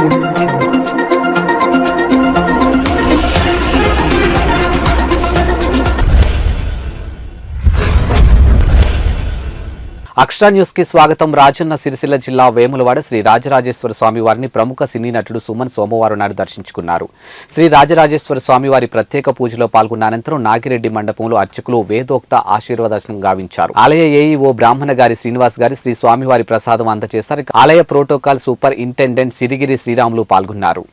Thank you. అక్షరా న్యూస్కి స్వాగతం. రాజన్న సిరిసిల్ల జిల్లా వేములవాడ శ్రీ రాజరాజేశ్వర స్వామి వారిని ప్రముఖ సినీ నటుడు సుమన్ సోమవారం నాడు దర్శించుకున్నారు. శ్రీ రాజరాజేశ్వర స్వామి వారి ప్రత్యేక పూజలో పాల్గొన్న అనంతరం నాగిరెడ్డి మండపంలో అర్చకులు వేదోక్త ఆశీర్వదర్శనం గావించారు. ఆలయ ఏఈఓ బ్రాహ్మణ గారి శ్రీనివాస్ గారి శ్రీ స్వామివారి ప్రసాదం అందజేశారు ఆలయ protocol superintendent Sirigiri Sriramulu పాల్గొన్నారు.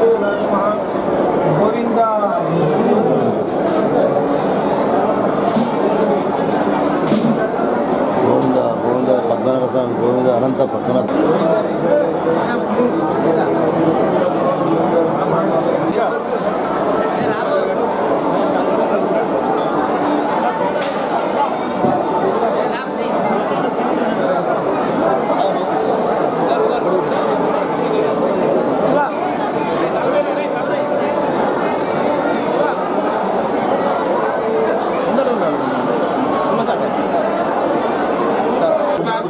గోవింద గోవింద గోవింద పద్మనాభ స్వామి గోవింద అనంత పద్మనాభ.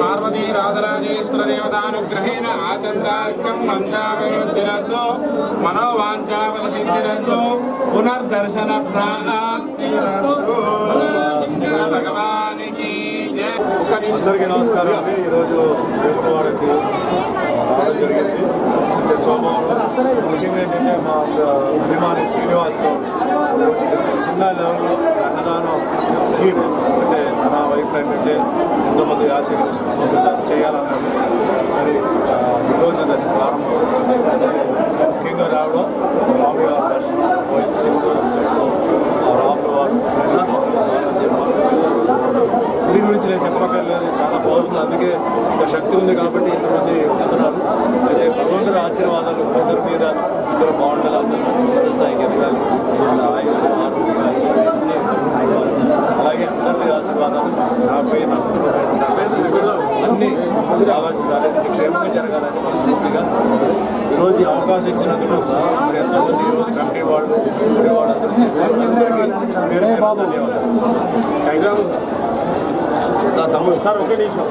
పార్వతీ రాజరాజేశ్వర దేవతానుగ్రహేణ ఆచండార్కం మంచామయోద్ధిరస్సు మనోవాంఛావల సిద్ధిరస్సు పునర్దర్శన ప్రాప్తిరస్సు అందరికీ నమస్కారం అండి. ఈరోజు వేములవాడకి రావడం జరిగింది. అంటే సోమవారం. ముఖ్యంగా ఏంటంటే మా అభిమాని శ్రీనివాస్ గౌడ్ ఈరోజు చిన్న లెవెల్లో అన్నదానం స్కీమ్ అంటే నా వైఫ్ ఏంటంటే ఎంతోమంది ఆచరణ శక్తి ఉంది కాబట్టి ఇంతమంది వస్తున్నారు. అయితే భగవంతుడి ఆశీర్వాదాలు కొందరి మీద ఇద్దరు బాగుండాలి అందరూ మంచి ఉన్నత స్థాయికి ఎదగాలి. వాళ్ళ ఆయుష్ ఆరోగ్య ఆయుష్ అన్నీ అలాగే అందరిది ఆశీర్వాదాలు నాపై నా కుటుంబం నా పేరు అన్నీ చాలా ఉండాలి క్షేమంగా జరగాలని మనస్ఫూర్తిగా ఈరోజు ఈ అవకాశం ఇచ్చినందుకు మరి ఎంతోమంది ఈరోజు కమిటీ వాళ్ళు గుడి వాళ్ళు అందరూ చేశారు. అందరికీ పేరు పేరు ధన్యవాదాలు. Thank you. నా తమ్ముడు సార్ ఒకే నిమిషం.